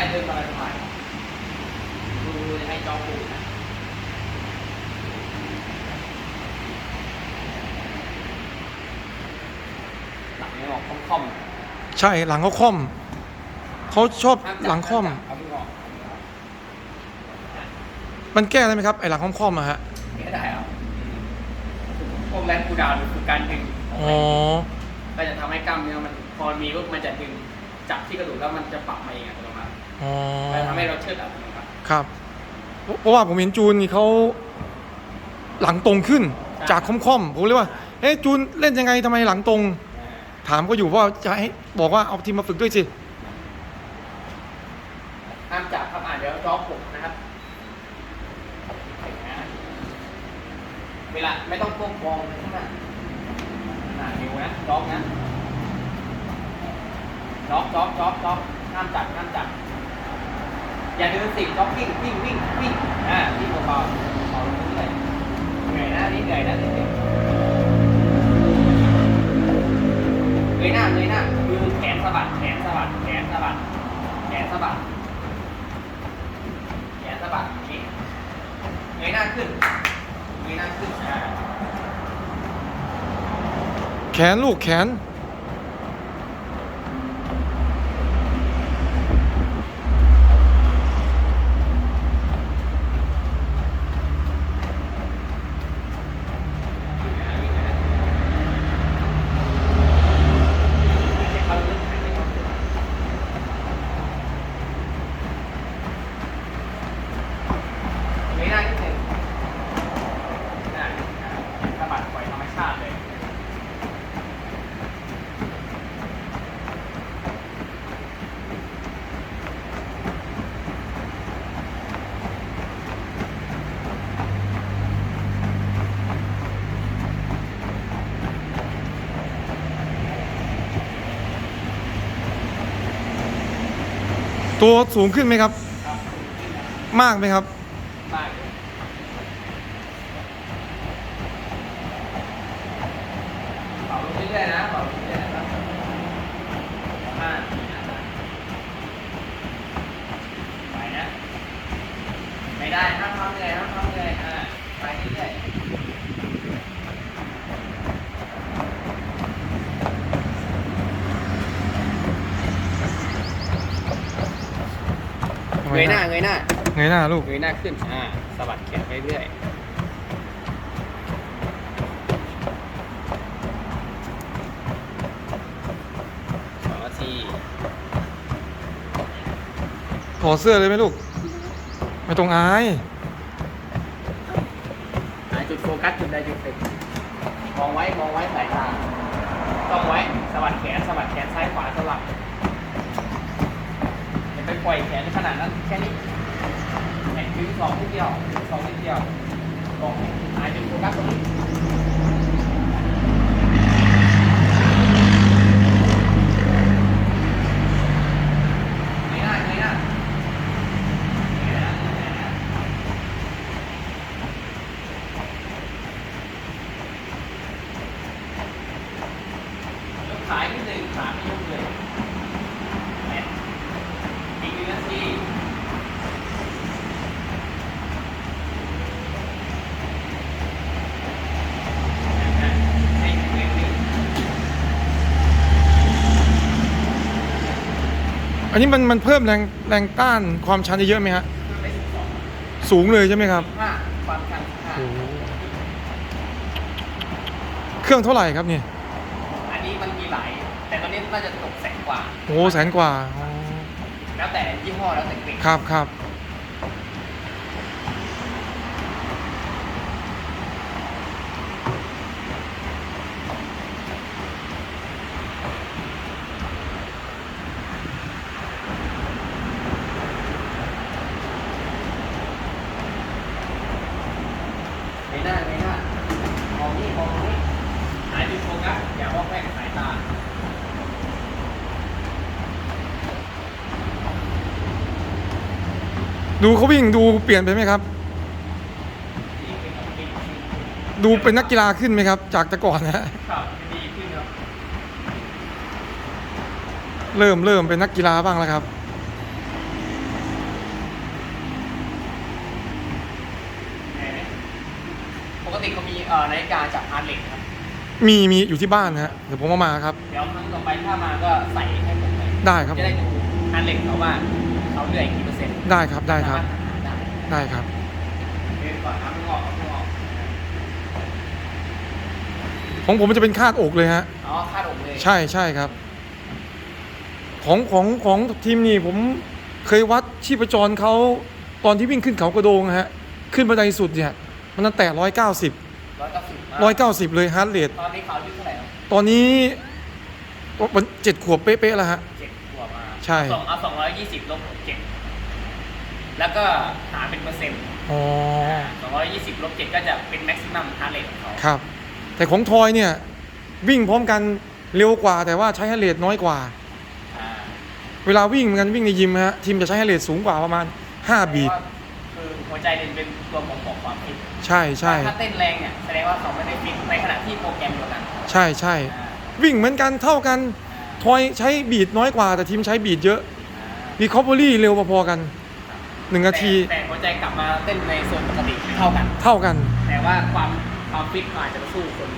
ช่เดินสบายสบายดูให้จอปูนะหลังไม่ออกค่อมใช่หลังเขาค่อม เขาชอบๆห้ามจับหลังค่อมห้าจับเอามือออกมันแก้ได้ไหมครับไอ้หลังค่อมๆอะฮะไม่ได้เหรอพวกแรงกูดาวน์คือการดึงอ๋อก็จะทำให้กล้ามเนื้อมันพอมีปุ๊บมันจะดึง จับที่กระดูกแล้วมันจะปรับมาเองอัตโนมัติ อ๋อมันทำให้เราเชิดอัตโนมัติครับเพราะเพราะว่าผมเห็นจูนนี่เขาหลังตรงขึ้นใช่ จากค่อมๆผมเลยว่าเอ๊ะจูนเล่นยังไงทำไมหลังตรง ถามก็อยู่ว่าจะให้บอกว่าเอาทีมมาฝึกด้วยสิห้ามจับครับอ่านเดี๋ยวร้องปลุกนะครับ เวลาไม่ต้องก้มมองข้างหน้าหน้านิ้วนะล็อกนะล็อกล็อกล็อกล็อกห้ามจับห้ามจับ อย่าเดินสิล็อกวิ่งวิ่งวิ่งวิ่งอ่าวิ่งเบาๆเอาลงเรื่อยเหนื่อยนะนี่เหนื่อยนะเหนื่อยเงยหน้าเงยหน้ามือแขนสะบัดแขนสะบัดแขนสะบัดแขนสะบัดแขนสะบัดอย่างนี้เงยหน้าขึ้นเงยหน้าขึ้นอ่าแขนลูกแขน เข้าลึกหายใจเข้าลึกเงยหน้าขึ้นหนึ่งหน้าอ่าสะบัดปล่อยธรรมชาติเลย ตัวสูงขึ้นไหมครับ มากไหมครับลยเป่าลงเรื่อยๆนะเป่าลงเรื่อยๆนะครับห้าสี่นะไปนะ ไม่ได้ห้ามทำเหนื่อยห้ามทำเหนื่อยอ่าไปเรื่อยๆ เง ยหน้าเงยหน้าเงยหน้าลูกเงยหน้าขึ้นอ่าสะบัดแขนไปเรื่อยสองนาทีถอดเสื้อเลยไหมลูก ไม่ต้องอายหาจุดโฟกัสจุดใดจุดหนึ่งมองไว้มองไว้สายตาต้องไว้สะบัดแขนสะบัดแขนซ้ายขวาสลับอย่าไปล่อยแขนขนาดนั้นแค่นี้แขนดึงสองนิดเดียวสองนิดเดียวลองหาจุดโฟกัสตรงนี้ เงยหน้าเงยหน้าเงยหน้าเงยหน้ายกขาอีกนิดหนึ่งขาไม่ยกเลยแอนอีกหนึ่งนาทีให้เร็วนิด อั นนี้มันมันเพิ่มแรงแรงต้านความชันได้เยอะไหมฮะไปสิบสองสูงเลยใช่ไหมครับ ห้าความชันห้าเครื่องเท่าไหร่ครับเนี่ยอันนี้มันมีหลาย แต่ตอนนี้น่าจะตกแสนกว่า โอ้โหแสนกว่าอ๋อแล้วแต่ยี่ห้อแล้วแต่เกรดครับครับ ไม่ได้ไม่ได้มองนี่มองนี่หายจุดโฟกัสอย่าวอกแวกสายตาดูเขาวิ่งดูเปลี่ยนไปไหมครับดีขึ้นครับดีขึ้นดูเป็นนักกีฬาขึ้นไหมครับ จากแต่ก่อนนะฮะครับดีขึ้นครับ เริ่มเริ่มเป็นนักกีฬาบ้างแล้วครับ เอ่อนาฬิกาจากอาร์เล็กครับมีมีอยู่ที่บ้านนะฮะเดี๋ยวผมเอามาครับ เดี๋ยวครั้งต่อไปถ้ามาก็ใส่ให้ผมเลยได้ครับจะได้ดูอาร์เล็กเขาว่าเขาเหนื่อยกี่เปอร์เซ็นต์ได้ครับได้ครับ ได้ได้ครับ เดินก่อนนะไม่งอกไม่งอกของผมมันจะเป็นคาดอกเลยฮะ อ๋อคาดอกเลยใช่ใช่ครับ ของของของทีมนี่ผมเคยวัดชีพจรเขาตอนที่วิ่งขึ้นเขากระโดงนะฮะ ขึ้นบันไดสุดเนี่ย มันตั้งแต่ร้อยเก้าสิบร้อยเก้าสิบร้อยเก้าสิบเลยฮาร์ดเรทตอนนี้เขาอายุเท่าไหร่ครับตอนนี้วันเจ็ดขวบเป๊ะๆแล้วฮะเจ็ดขวบมาใช่สองเอาสองร้อยยี่สิบลบเจ็ดแล้วก็หารเป็นเปอร์เซ็นต์อ๋อสองร้อยยี่สิบลบเจ็ดก็จะเป็นแม็กซิมัมฮาร์เรทของเขาครับ แต่ของทอยเนี่ย วิ่งพร้อมกันเร็วกว่า แต่ว่าใช้ฮาร์ดเรทน้อยกว่าอ่าเวลาวิ่งเหมือนกันวิ่งในยิมฮะทีมจะใช้ฮาร์ดเรทสูงกว่าประมาณ5บีท หัวใจเนี่ยเป็นตัวบ่งบอกความฟิตใช่ใช่ถ้าเต้นแรงเนี่ยแสดงว่าเขาไม่ได้ฟิตในขณะที่โปรแกรมเดียวกันใช่ใช่อ่าวิ่งเหมือนกันเท่ากันทอยใช้บีดน้อยกว่า แต่ทีมใช้บีดเยอะรีคอ v เ r อรี่เร็วพอๆกันหนึ่งนาทีแต่แต่หัวใจกลับมาเต้นในโซนปกติเท่ากัน เท่ากัน แต่ว่าความความฟิตเขาอาจจะสู้คน